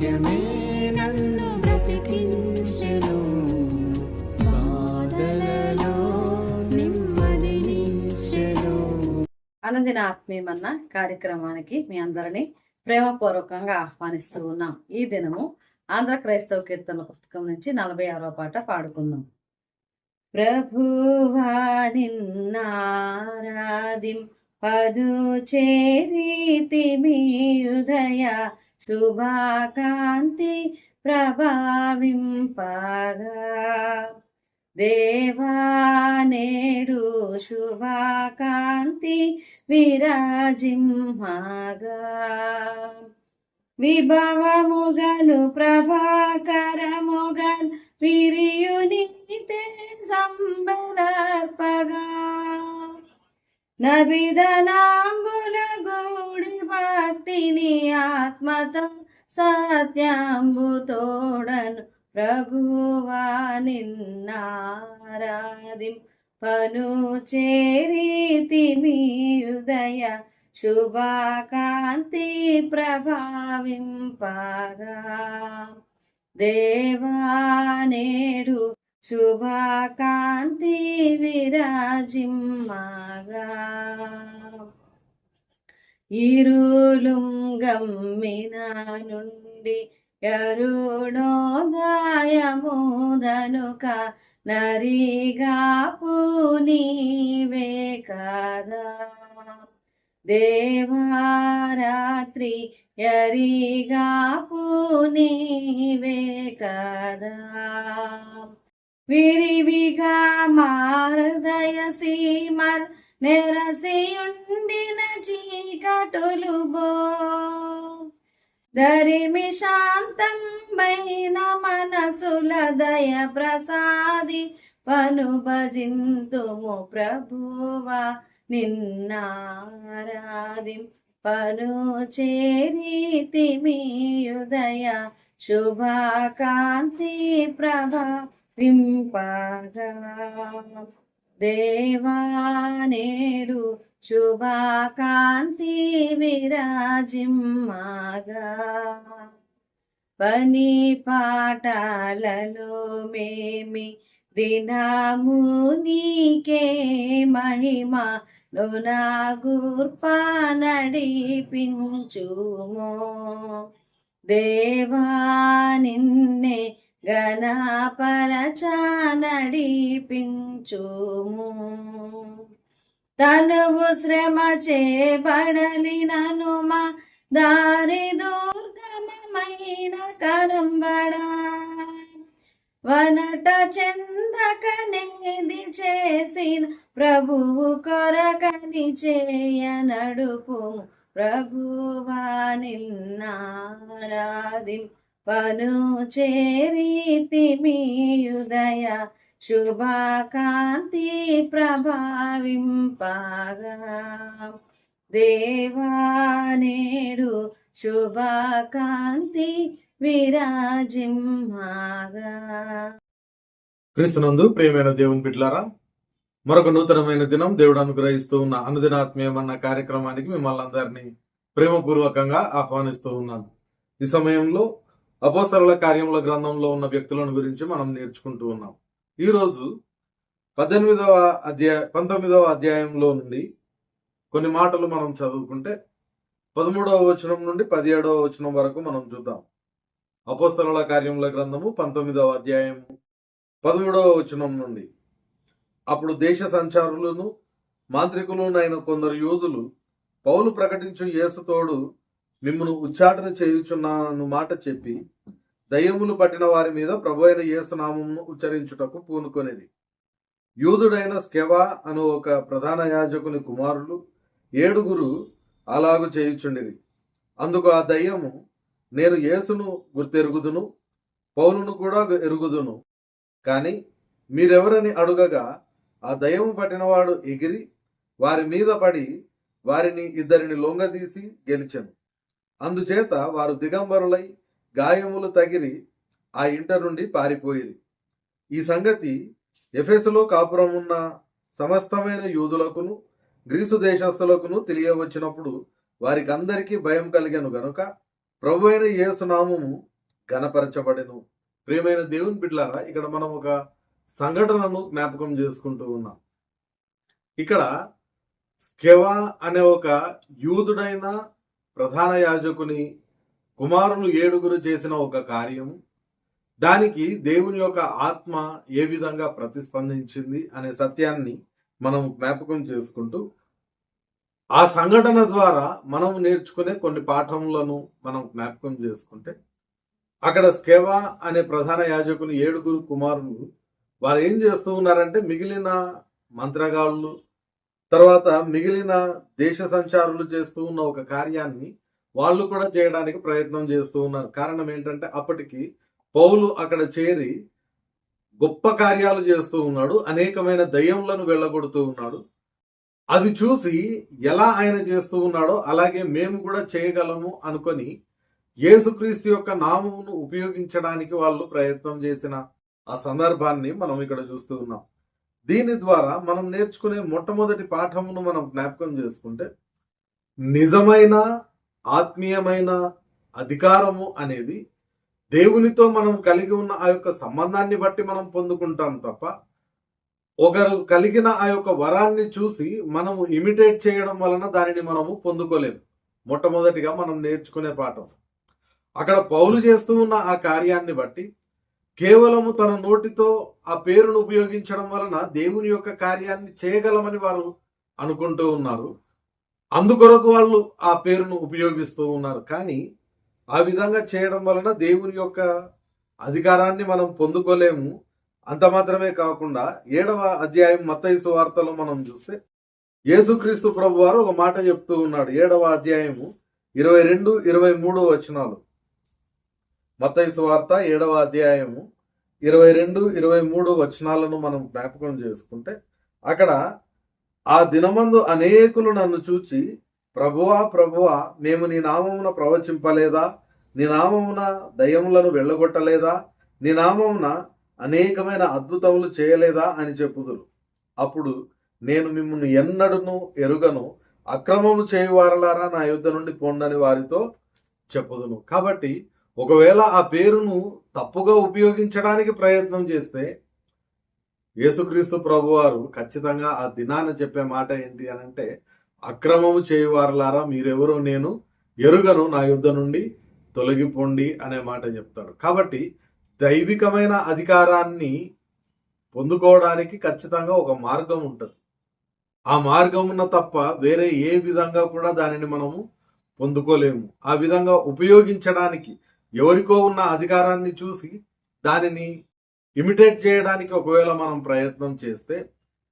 వాక్యమే నన్ను బ్రతికించెను. బాధలలో నెమ్మదినిచ్చెను అనుదిన ఆత్మీయమన్న కార్యక్రమానికి మీ అందరినీ ప్రేమపూర్వకంగా ఆహ్వానిస్తూ ఉన్నాం. ఈ దినము ఆంధ్ర క్రైస్తవ కీర్తన పుస్తకం నుంచి నలభై ఆరో పాట పాడుకుందాం. ప్రభువా నిన్నారాధిం పదు చేరీతి మీ ఉదయ శుభాకాంతి ప్రభావింపగా. దేవా నేడు శుభాకాంతి విరాజింహగా విభవముగలు ప్రభాకరముగల్ విరియునితే సంబలర్పగా. నబిదనాంబుల గూడి భక్తిని ఆత్మతో సత్యాంబుతోడను ప్రభువా నిన్నారాధిం పను చేరీతి మీ ఉదయ శుభాకాంతి ప్రభావింపగా దేవానేడు శుభాకాంతి విరాజిమ్మగా ఇరులుం గమ్మిన నుండి యరుణోదాయముదనుక నరిగా పూనీవే కదా దేవారాత్రి యరిగా పూనీవే కదా విరివిగా మారదయ సీమల్ నెరసియుండిన చీకటులు బో. దరిమి శాంతం బైన మనసుల దయ ప్రసాది పను భజింతుము ప్రభువా. నిన్నారాది పను చేరీతి మీయుదయ ఉదయ శుభాకాంతి ప్రభా వింపగా దేవానేడు శుభాకాంతి విరాజిమ్మగా. పని పాటాలలో మేమి దినము నీకే మహిమ. నునా గుర్పా నడిపించుమో దేవా నిన్నే గణపరచానడిపించుము తనువు శ్రమ చేబడలినను మా దారి దుర్గమమైన కలంబడా వనట చెందకనేది చేసిన ప్రభువు కొరకని చేయ నడుపు ప్రభువా నిన్నారాధిం పను చేరీతి శుభకాంతి ప్రభావింపగా. దేవానేడు శుభకాంతి విరాజిమ్మగా. క్రీస్తునందు ప్రియమైన దేవుని బిడ్లారా మరొక నూతనమైన దినం దేవుడు అనుగ్రహిస్తూ ఉన్న అనుదినాత్మీయమన్న కార్యక్రమానికి మిమ్మల్ని అందరినీ ప్రేమపూర్వకంగా ఆహ్వానిస్తూ ఉన్నాను. ఈ సమయంలో అపోస్తరుల కార్యముల గ్రంథంలో ఉన్న వ్యక్తులను గురించి మనం నేర్చుకుంటూ ఉన్నాం. ఈరోజు పద్దెనిమిదవ అధ్యాయ పంతొమ్మిదవ అధ్యాయంలో నుండి కొన్ని మాటలు మనం చదువుకుంటే పదమూడవ వచనం నుండి పదిహేడవ వచనం వరకు మనం చూద్దాం. అపోస్తరుల కార్యముల గ్రంథము పంతొమ్మిదవ అధ్యాయము పదమూడవ వచనం నుండి. అప్పుడు దేశ సంచారులను మాంత్రికులునైన కొందరు యోధులు పౌలు ప్రకటించు యేసుతోడు మిమ్మను ఉచ్చాటన చేయుచున్నాను మాట చెప్పి దయ్యములు పట్టిన వారి మీద ప్రభు అయిన యేసునామమును ఉచ్చరించుటకు పూనుకొనేది యూదుడైన స్కెవా అను ఒక ప్రధాన యాజకుని కుమారులు ఏడుగురు అలాగు చేయుచుండిరి. అందుకు ఆ దయ్యము నేను యేసును గుర్తెరుగుదును పౌలును కూడా ఎరుగుదును. కానీ మీరెవరని అడుగగా ఆ దయ్యము పట్టినవాడు ఎగిరి వారి మీద పడి వారిని ఇద్దరిని లొంగదీసి గెలిచెను. అందుచేత వారు దిగంబరులై గాయములు తగిలి ఆ ఇంట నుండి పారిపోయిరి. ఈ సంగతి ఎఫెసులో కాపురమున్న సమస్తమైన యూదులకును గ్రీసు దేశస్థులకును తెలియవచ్చినప్పుడు వారికి అందరికీ భయం కలిగను గనుక ప్రభు అయిన యేసునామము గణపరచబడెను ప్రియమైన దేవుని బిడ్డలారా ఇక్కడ మనం ఒక సంఘటనను జ్ఞాపకం చేసుకుంటూ ఉన్నాం. ఇక్కడ స్కెవా అనే ఒక యూదుడైన ప్రధాన యాజకుని కుమారులు ఏడుగురు చేసిన ఒక కార్యం దానికి దేవుని యొక్క ఆత్మ ఏ విధంగా ప్రతిస్పందించింది అనే సత్యాన్ని మనం జ్ఞాపకం చేసుకుంటూ ఆ సంఘటన ద్వారా మనం నేర్చుకునే కొన్ని పాఠములను మనం జ్ఞాపకం చేసుకుంటే అక్కడ స్కెవా అనే ప్రధాన యాజకుని ఏడుగురు కుమారులు వారు ఏం చేస్తూ ఉన్నారంటే మిగిలిన మంత్రగాళ్ళు తర్వాత మిగిలిన దేశ సంచారులు చేస్తూ ఉన్న ఒక కార్యాన్ని వాళ్ళు కూడా చేయడానికి ప్రయత్నం చేస్తూ ఉన్నారు. కారణం ఏంటంటే అప్పటికి పౌలు అక్కడ చేరి గొప్ప కార్యాలు చేస్తూ ఉన్నాడు. అనేకమైన దయ్యములను వెళ్ళగొడుతూ ఉన్నాడు. అది చూసి ఎలా ఆయన చేస్తూ ఉన్నాడో అలాగే మేము కూడా చేయగలము అనుకొని యేసుక్రీస్తు యొక్క నామమును ఉపయోగించడానికి వాళ్ళు ప్రయత్నం చేసిన ఆ సందర్భాన్ని మనం ఇక్కడ చూస్తూ ఉన్నాం. దీని ద్వారా మనం నేర్చుకునే మొట్టమొదటి పాఠమును మనం జ్ఞాపకం చేసుకుంటే నిజమైన ఆత్మీయమైన అధికారము అనేది దేవునితో మనం కలిగి ఉన్న ఆ యొక్క సంబంధాన్ని బట్టి మనం పొందుకుంటాం తప్ప ఒకరు కలిగిన ఆ యొక్క వరాన్ని చూసి మనము ఇమిటేట్ చేయడం వలన దానిని మనము పొందుకోలేము. మొట్టమొదటిగా మనం నేర్చుకునే పాఠం. అక్కడ పౌలు చేస్తూ ఉన్న ఆ కార్యాన్ని బట్టి కేవలము తన నోటితో ఆ పేరును ఉపయోగించడం వలన దేవుని యొక్క కార్యాన్ని చేయగలమని వారు అనుకుంటూ ఉన్నారు. అందుకొరకు వాళ్ళు ఆ పేరును ఉపయోగిస్తూ ఉన్నారు. కానీ ఆ విధంగా చేయడం వలన దేవుని యొక్క అధికారాన్ని మనం పొందుకోలేము. అంత మాత్రమే కాకుండా ఏడవ అధ్యాయం మత్తయి వార్తలో మనం చూస్తే యేసుక్రీస్తు ప్రభు వారు ఒక మాట చెప్తూ ఉన్నాడు. ఏడవ అధ్యాయము ఇరవై రెండు ఇరవై మూడు వచనాలు. మత్తయి వార్త ఏడవ అధ్యాయము ఇరవై రెండు ఇరవై మూడు వచనాలను మనం జ్ఞాపకం చేసుకుంటే అక్కడ ఆ దినమందు అనేకులు నన్ను చూచి ప్రభువా ప్రభువా మేము నీ నామమున ప్రవచింపలేదా? నీ నామమున దయములను వెళ్ళగొట్టలేదా? నీ నామమున అనేకమైన అద్భుతములు చేయలేదా? అని చెప్పుదురు. అప్పుడు నేను మిమ్మల్ని ఎన్నడును ఎరుగను అక్రమము చేయువారలారా నా యుద్ధ నుండి పొండని వారితో చెప్పుదును. కాబట్టి ఒకవేళ ఆ పేరును తప్పుగా ఉపయోగించడానికి ప్రయత్నం చేస్తే యేసుక్రీస్తు ప్రభువారు ఖచ్చితంగా ఆ దినాన చెప్పే మాట ఏంటి అని అంటే అక్రమము చేయువారులారా మీరెవరో నేను ఎరుగను నా యుద్ధ నుండి తొలగిపోండి అనే మాట చెప్తాడు. కాబట్టి దైవికమైన అధికారాన్ని పొందుకోవడానికి ఖచ్చితంగా ఒక మార్గం ఉంటుంది. ఆ మార్గమున తప్ప వేరే ఏ విధంగా కూడా దానిని మనము పొందుకోలేము. ఆ విధంగా ఉపయోగించడానికి ఎవరికో ఉన్న అధికారాన్ని చూసి దానిని ఇమిటేట్ చేయడానికి ఒకవేళ మనం ప్రయత్నం చేస్తే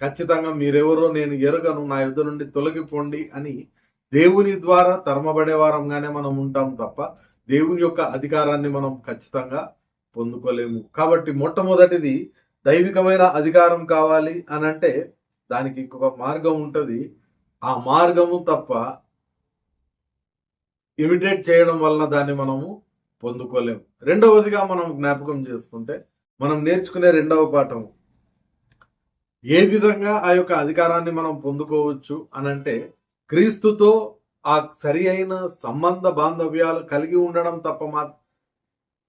ఖచ్చితంగా మీరెవరో నేను ఎరుగను నా యుద్ధ నుండి తొలగిపోండి అని దేవుని ద్వారా తరమబడే వారంగానే మనం ఉంటాం తప్ప దేవుని యొక్క అధికారాన్ని మనం ఖచ్చితంగా పొందుకోలేము. కాబట్టి మొట్టమొదటిది దైవికమైన అధికారం కావాలి అని అంటే దానికి ఇంకొక మార్గం ఉంటుంది. ఆ మార్గము తప్ప ఇమిటేట్ చేయడం వలన దాన్ని మనము పొందుకోలేము. రెండవదిగా మనం జ్ఞాపకం చేసుకుంటే మనం నేర్చుకునే రెండవ పాఠం. ఏ విధంగా ఆ యొక్క అధికారాన్ని మనం పొందుకోవచ్చు అనంటే క్రీస్తుతో ఆ సరి అయిన సంబంధ బాంధవ్యాలు కలిగి ఉండడం తప్ప మా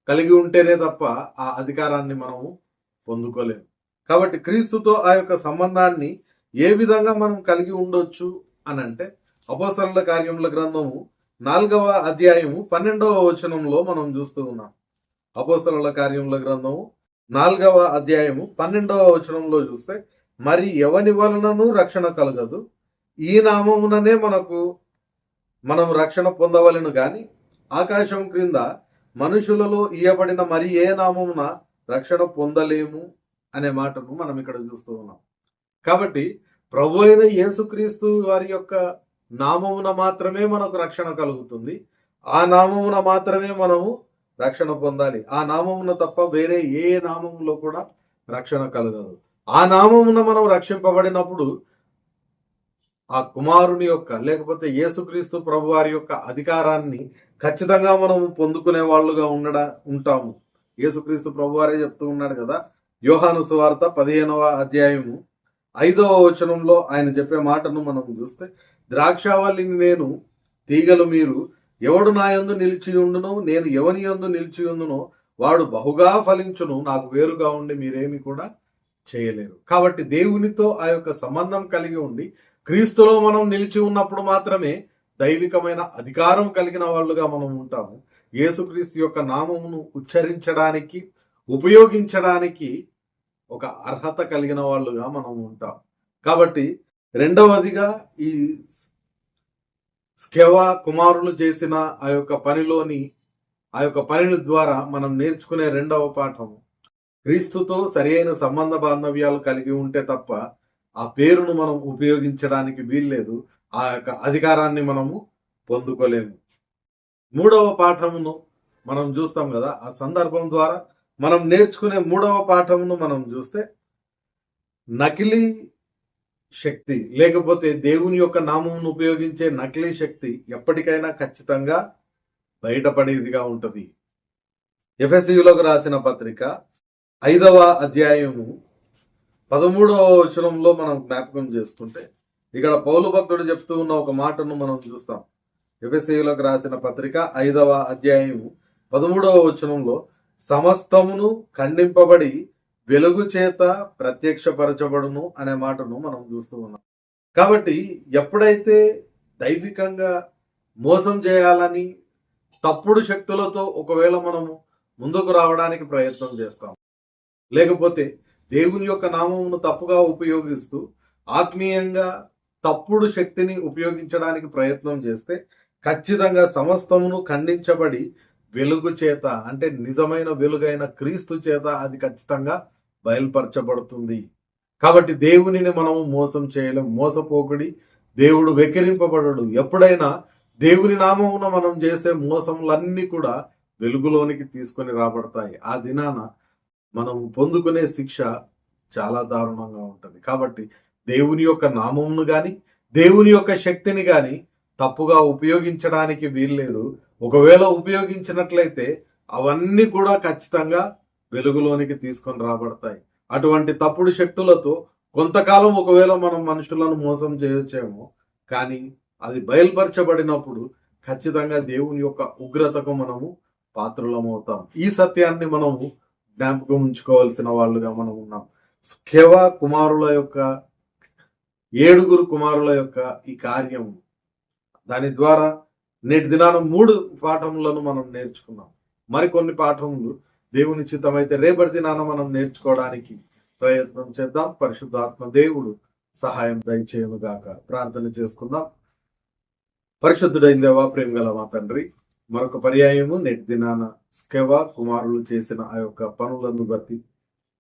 కలిగి ఉంటేనే తప్ప ఆ అధికారాన్ని మనము పొందుకోలేము. కాబట్టి క్రీస్తుతో ఆ యొక్క సంబంధాన్ని ఏ విధంగా మనం కలిగి ఉండొచ్చు అనంటే అపోసరుల కార్యముల గ్రంథము నాలుగవ అధ్యాయము పన్నెండవ వచనంలో మనం చూస్తూ ఉన్నాం. అపోసల కార్యముల గ్రంథము నాలుగవ అధ్యాయము పన్నెండవ వచనంలో చూస్తే మరి ఎవని వలనను రక్షణ కలగదు? ఈ నామముననే మనకు మనం రక్షణ పొందవలను గాని ఆకాశం క్రింద మనుషులలో ఇయ్యబడిన మరి ఏ నామమున రక్షణ పొందలేము అనే మాటను మనం ఇక్కడ చూస్తూ ఉన్నాం. కాబట్టి ప్రభు అయిన యేసుక్రీస్తు వారి యొక్క నామమున మాత్రమే మనకు రక్షణ కలుగుతుంది. ఆ నామమున మాత్రమే మనము రక్షణ పొందాలి. ఆ నామమున తప్ప వేరే ఏ నామములో కూడా రక్షణ కలగదు. ఆ నామమున మనం రక్షింపబడినప్పుడు ఆ కుమారుని యొక్క లేకపోతే యేసుక్రీస్తు ప్రభు వారి యొక్క అధికారాన్ని ఖచ్చితంగా మనం పొందుకునే వాళ్ళుగా ఉండడ ఉంటాము. యేసుక్రీస్తు ప్రభు వారే చెప్తూ ఉన్నాడు కదా యోహాను సువార్త పదిహేనవ అధ్యాయము ఐదవ వచనంలో ఆయన చెప్పే మాటను మనం చూస్తే ద్రాక్షావల్లిని నేను తీగలు మీరు. ఎవడు నా యందు నిలిచి నేను ఎవని యందు నిలిచి ఉండునో వాడు బహుగా ఫలించును. నాకు వేరుగా ఉండి మీరేమి కూడా చేయలేరు. కాబట్టి దేవునితో ఆ యొక్క సంబంధం కలిగి ఉండి క్రీస్తులో మనం నిలిచి ఉన్నప్పుడు మాత్రమే దైవికమైన అధికారం కలిగిన వాళ్ళుగా మనం ఉంటాము. యేసుక్రీస్తు యొక్క నామమును ఉచ్చరించడానికి ఉపయోగించడానికి ఒక అర్హత కలిగిన వాళ్ళుగా మనం ఉంటాం. కాబట్టి రెండవదిగా ఈ స్కెవా కుమారులు చేసిన ఆ యొక్క పనిలోని ఆ యొక్క పనిని ద్వారా మనం నేర్చుకునే రెండవ పాఠం క్రీస్తుతో సరియైన సంబంధ బాంధవ్యాలు కలిగి ఉంటే తప్ప ఆ పేరును మనం ఉపయోగించడానికి వీల్లేదు. ఆ యొక్క అధికారాన్ని మనము పొందుకోలేము. మూడవ పాఠమును మనం చూస్తాం కదా ఆ సందర్భం ద్వారా మనం నేర్చుకునే మూడవ పాఠమును మనం చూస్తే నకిలీ శక్తి. లేకపోతే దేవుని యొక్క నామమును ఉపయోగించే నకిలీ శక్తి ఎప్పటికైనా ఖచ్చితంగా బయటపడేదిగా ఉంటుంది. ఎఫ్ఎస్యులకు రాసిన పత్రిక ఐదవ అధ్యాయము పదమూడవ వచనంలో మనం జ్ఞాపకం చేసుకుంటే ఇక్కడ పౌలు భక్తుడు చెప్తూ ఉన్న ఒక మాటను మనం చూస్తాం. ఎఫ్ఎస్యులకు రాసిన పత్రిక ఐదవ అధ్యాయము పదమూడవ వచనంలో సమస్తమును ఖండింపబడి వెలుగు చేత ప్రత్యక్షపరచబడును అనే మాటను మనం చూస్తూ ఉన్నాం. కాబట్టి ఎప్పుడైతే దైవికంగా మోసం చేయాలని తప్పుడు శక్తులతో ఒకవేళ మనము ముందుకు రావడానికి ప్రయత్నం చేస్తాం. లేకపోతే దేవుని యొక్క నామమును తప్పుగా ఉపయోగిస్తూ ఆత్మీయంగా తప్పుడు శక్తిని ఉపయోగించడానికి ప్రయత్నం చేస్తే ఖచ్చితంగా సమస్తమును ఖండించబడి వెలుగు చేత అంటే నిజమైన వెలుగైన క్రీస్తు చేత అది ఖచ్చితంగా బయలుపరచబడుతుంది. కాబట్టి దేవునిని మనము మోసం చేయలేం. మోసపోకుడి దేవుడు వెకిరింపబడడు ఎప్పుడైనా దేవుని నామమున మనం చేసే మోసములన్నీ కూడా వెలుగులోనికి తీసుకొని రాబడతాయి. ఆ దినాన మనం పొందుకునే శిక్ష చాలా దారుణంగా ఉంటుంది. కాబట్టి దేవుని యొక్క నామమును గాని దేవుని యొక్క శక్తిని గాని తప్పుగా ఉపయోగించడానికి వీల్లేదు. ఒకవేళ ఉపయోగించినట్లయితే అవన్నీ కూడా ఖచ్చితంగా వెలుగులోనికి తీసుకొని రాబడతాయి. అటువంటి తప్పుడు శక్తులతో కొంతకాలం ఒకవేళ మనం మనుషులను మోసం చేయొచ్చేమో కానీ అది బయలుపరచబడినప్పుడు ఖచ్చితంగా దేవుని యొక్క ఉగ్రతకు మనము పాత్రులమవుతాం. ఈ సత్యాన్ని మనము జ్ఞాపకం ఉంచుకోవాల్సిన వాళ్ళుగా మనం ఉన్నాం. స్కెవ కుమారుల యొక్క ఏడుగురు కుమారుల యొక్క ఈ కార్యం దాని ద్వారా నేటి దినాన మూడు పాఠములను మనం నేర్చుకున్నాం. మరికొన్ని పాఠములు దేవుని చిత్తమైతే రేపటి దినాన మనం నేర్చుకోవడానికి ప్రయత్నం చేద్దాం. పరిశుద్ధాత్మ దేవుడు సహాయం దయచేయనుగాక. ప్రార్థన చేసుకుందాం. పరిశుద్ధుడైన దేవా ప్రేమ గల మా తండ్రి మరొక పర్యాయము నేటి దినాన స్కెవ కుమారులు చేసిన ఆ యొక్క పనులను బట్టి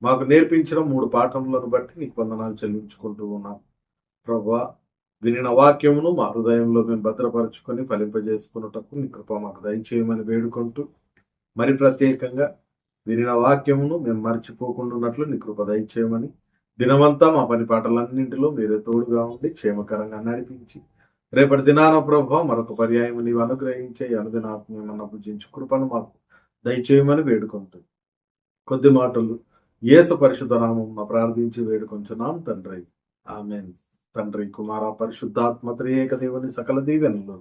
మాకు నేర్పించిన మూడు పాఠములను బట్టి నీకు వందనాలు చెల్లించుకుంటూ ఉన్నాం. ప్రభా వినిన వాక్యమును మా హృదయంలో మేము భద్రపరచుకొని ఫలింపజేసుకున్నటకు నీ కృప మాకు దయచేయమని వేడుకుంటూ మరి ప్రత్యేకంగా వినిన వాక్యమును మేము మర్చిపోకుండా ఉన్నట్లు నీ కృప దయచేయమని దినమంతా మా పని పాటలన్నింటిలో మీరే తోడుగా ఉండి క్షేమకరంగా నడిపించి రేపటి దినాన ప్రభావ మరొక పర్యాయం నీవు అనుగ్రహించే ఈ అనుదినాకు మేమన్నా కృపను మాకు దయచేయమని వేడుకుంటూ కొద్ది మాటలు యేసు పరిశుద్ధ నామం ప్రార్థించి వేడుకొంచున్నాం తండ్రి. ఆమెన్. తండ్రి కుమార పరిశుద్ధాత్మ త్రియేక దేవుని సకల దీవెనలు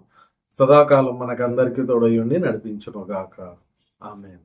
సదాకాలం మనకందరికీ తోడయుండి నడిపించను గాక ఆమెన్.